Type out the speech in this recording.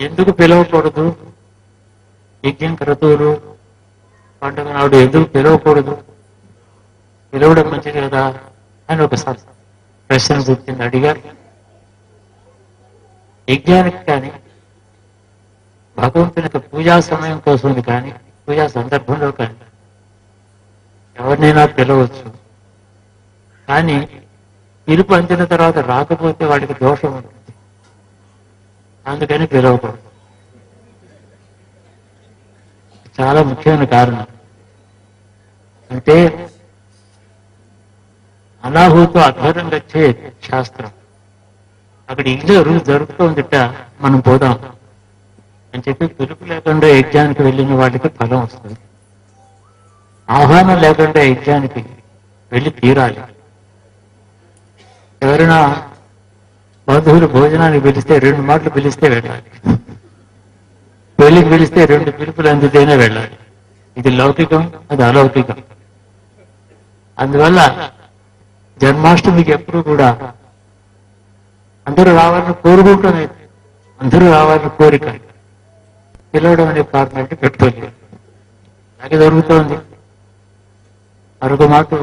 ఎందుకు పిలవకూడదు? యజ్ఞం క్రతువులు పండుగ నాడు ఎందుకు పిలవకూడదు? పిలవడం మంచిది కదా? అని ఒకసారి ప్రశ్న గుర్తింది అడిగారు. యజ్ఞానికి కానీ భగవంతుని యొక్క పూజా సమయం కోసం కానీ పూజా సందర్భంలో కానీ ఎవరినైనా పిలవచ్చు. కానీ పిలుపు అందిన తర్వాత రాకపోతే వాడికి దోషం ఉంటుంది. అందుకని పిలవకూడదు. చాలా ముఖ్యమైన కారణం. అంటే అనాహూతో అధ్వరం వచ్చే శాస్త్రం. అక్కడ ఇల్లు జరుగుతోందిట మనం పోదాం. అని చెప్పి పిలుపు లేకుండా యజ్ఞానికి వెళ్ళిన వాళ్ళకి ఫలం వస్తుంది. ఆహ్వానం లేకుండా యజ్ఞానికి వెళ్ళి తీరాలి. ఎవరైనా బంధువులు భోజనానికి పిలిస్తే రెండు మాటలు పిలిస్తే వెళ్ళాలి. పెళ్ళికి పిలిస్తే రెండు పిలుపులు అందితేనే వెళ్ళాలి. ఇది లౌకికం అది అలౌకికం. అందువల్ల జన్మాష్టమికి ఎప్పుడు కూడా అందరూ రావాలని కోరుకుంటూనే అందరూ రావాలని కోరిక. పిలవడం అనే పార్టీ పెట్టుకోలేదు. అలాగే జరుగుతోంది. మరొక మాట